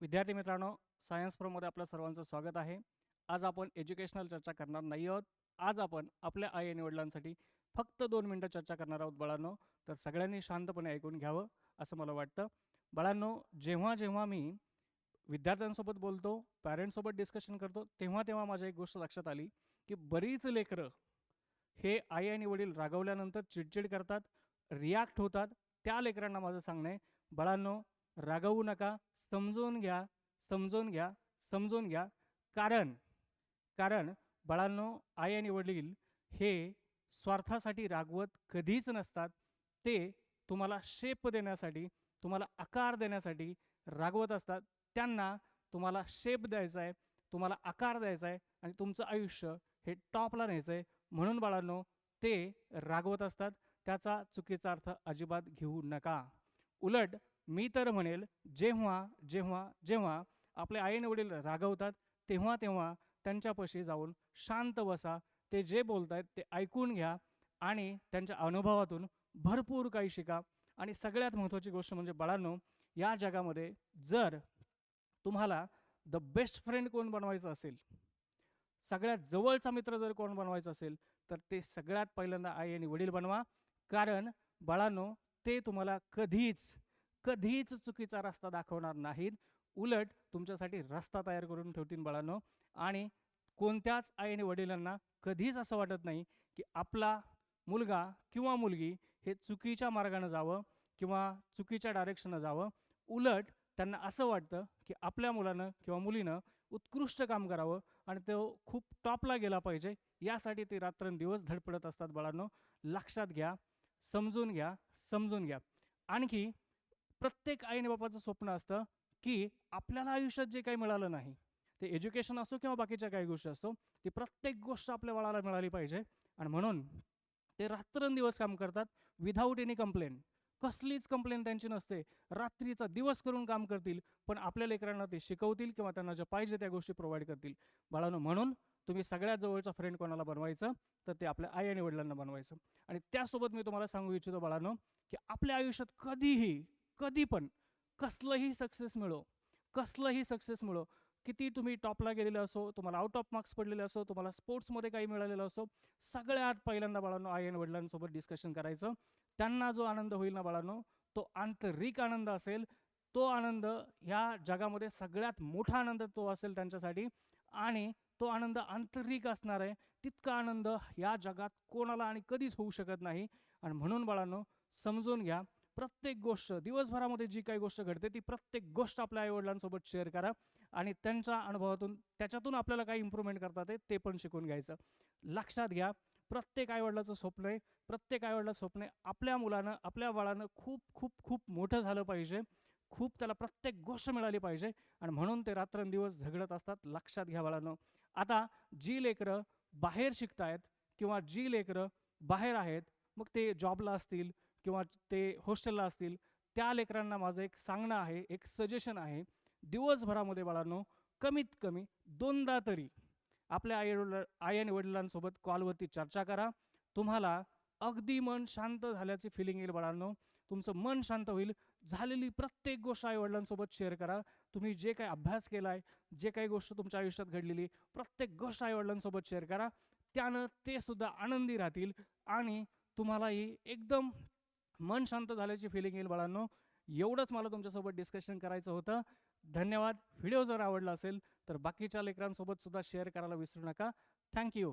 विद्यार्थी मित्रांनो सायन्स प्रोमध्ये आपलं सर्वांचं स्वागत आहे. आज आपण एज्युकेशनल चर्चा करणार नाही आहोत. आज आपण आपल्या आई आणि वडिलांसाठी फक्त दोन मिनटं चर्चा करणार आहोत बाळांनो. तर सगळ्यांनी शांतपणे ऐकून घ्यावं असं मला वाटतं. बाळांनो जेव्हा जेव्हा मी विद्यार्थ्यांसोबत बोलतो पॅरेंट्ससोबत डिस्कशन करतो तेव्हा तेव्हा माझ्या एक गोष्ट लक्षात आली की बरीच लेकरं हे आई आणि वडील रागवल्यानंतर चिडचिड करतात रिॲक्ट होतात. त्या लेकरांना माझं सांगणं आहे बाळांनो रागवू नका. समजून घ्या समजून घ्या समजून घ्या. कारण कारण बाळांनो आई आणि वडील हे स्वार्थासाठी रागवत कधीच नसतात. ते तुम्हाला शेप देण्यासाठी तुम्हाला आकार देण्यासाठी रागवत असतात. त्यांना तुम्हाला शेप द्यायचा आहे तुम्हाला आकार द्यायचा आहे आणि तुमचं आयुष्य हे टॉपला न्यायचं आहे. म्हणून बाळांनो ते रागवत असतात. त्याचा चुकीचा अर्थ अजिबात घेऊ नका. उलट मी तर म्हणेल जेव्हा जेव्हा जेव्हा आपले आईन वडील रागवतात तेव्हा तेव्हा त्यांच्यापाशी जाऊन शांत बसा. ते जे बोलत आहेत ते ऐकून घ्या आणि त्यांच्या अनुभवातून भरपूर काही शिका. आणि सगळ्यात महत्त्वाची गोष्ट म्हणजे बाळांनो या जगामध्ये जर तुम्हाला द बेस्ट फ्रेंड कोण बनवायचं असेल सगळ्यात जवळचा मित्र जर कोण बनवायचा असेल तर ते सगळ्यात पहिल्यांदा आई आणि वडील बनवा. कारण बाळांनो ते तुम्हाला कधीच कधीच चुकीचा रस्ता दाखवणार नाहीत. उलट तुमच्यासाठी रस्ता तयार करून ठेवतील बाळांनो. आणि कोणत्याच आई आणि वडिलांना कधीच असं वाटत नाही की आपला मुलगा किंवा मुलगी हे चुकीच्या मार्गानं जावं किंवा चुकीच्या डायरेक्शनं जावं. उलट त्यांना असं वाटतं की आपल्या मुलानं किंवा मुलीनं उत्कृष्ट काम करावं आणि तो खूप टॉपला गेला पाहिजे. यासाठी ते रात्रंदिवस धडपडत असतात बाळांनो. लक्षात घ्या समजून घ्या समजून घ्या. आणखी प्रत्येक आईने बापाचं स्वप्न असतं की आपल्याला आयुष्यात जे काही मिळालं नाही ते एज्युकेशन असो किंवा बाकीच्या काही गोष्टी असो ती प्रत्येक गोष्ट आपल्या बाळाला मिळाली पाहिजे. आणि म्हणून ते रात्रंदिवस काम करतात विधाऊट एनी कंप्लेंट कसलीच कंप्लेंट त्यांची नसते. रात्रीचा दिवस करून काम करतील पण आपल्या लेकरांना ते शिकवतील किंवा त्यांना ज्या पाहिजे त्या गोष्टी प्रोव्हाइड करतील. बाळांनो म्हणून तुम्ही सगळ्यात जवळचा फ्रेंड कोणाला बनवायचं तर ते आपल्या आई आणि वडिलांना बनवायचं. आणि त्यासोबत मी तुम्हाला सांगू इच्छितो बाळांनो की आपल्या आयुष्यात कधीही कधी पण कसलंही सक्सेस मिळो कसलंही सक्सेस मिळो किती तुम्ही टॉपला गेलेले असो तुम्हाला आउट ऑफ मार्क्स पडलेले असो तुम्हाला स्पोर्ट्समध्ये काही मिळालेलं असो सगळ्यात पहिल्यांदा बाळांनो आई आणि वडिलांसोबत डिस्कशन करायचं. त्यांना जो आनंद होईल ना बाळांनो तो आंतरिक आनंद असेल तो आनंद ह्या जगामध्ये सगळ्यात मोठा आनंद तो असेल त्यांच्यासाठी आणि तो आनंद आंतरिक असणार आहे. तितका आनंद या जगात कोणाला आणि कधीच होऊ शकत नाही. आणि म्हणून बाळांनो समजून घ्या प्रत्येक गोष्ट दिवसभरामध्ये जी काही गोष्ट घडते ती प्रत्येक गोष्ट आपल्या आईवडिलांसोबत शेअर करा आणि त्यांच्या अनुभवातून त्याच्यातून आपल्याला काही इम्प्रूव्हमेंट करता ते पण शिकून घ्यायचं. लक्षात घ्या प्रत्येक आईवडिलाचं स्वप्न आहे. प्रत्येक आईवडिलाचं स्वप्न आहे आपल्या मुलानं आपल्या बाळानं खूप खूप खूप मोठं झालं पाहिजे. खूप त्याला प्रत्येक गोष्ट मिळाली पाहिजे आणि म्हणून ते रात्रंदिवस झगडत असतात. लक्षात घ्या बाळानं. आता जी लेकरं बाहेर शिकतायत किंवा जी लेकरं बाहेर आहेत मग ते जॉबला असतील किंवा ते हॉस्टेलला असतील त्या लेकरांना माझं एक सांगणं आहे एक सजेशन आहे. दिवसभरामध्ये बाळांनो कमीत कमी दोनदा तरी आपल्या आई वडिला आई आणि वडिलांसोबत कॉलवरती चर्चा करा. तुम्हाला अगदी मन शांत झाल्याची फिलिंग येईल बाळांनो. तुमचं मन शांत होईल. झालेली प्रत्येक गोष्ट आई वडिलांसोबत शेअर करा. तुम्ही जे काही अभ्यास केला आहे जे काही गोष्ट तुमच्या आयुष्यात घडलेली प्रत्येक गोष्ट आई वडिलांसोबत शेअर करा. त्यानं ते सुद्धा आनंदी राहतील आणि तुम्हालाही एकदम मन शांत झाल्याची फिलिंग येईल बाळांनो. एवढंच मला तुमच्यासोबत डिस्कशन करायचं होतं. धन्यवाद. व्हिडिओ जर आवडला असेल तर बाकीच्या लेकरांसोबत सुद्धा शेअर करायला विसरू नका. थँक्यू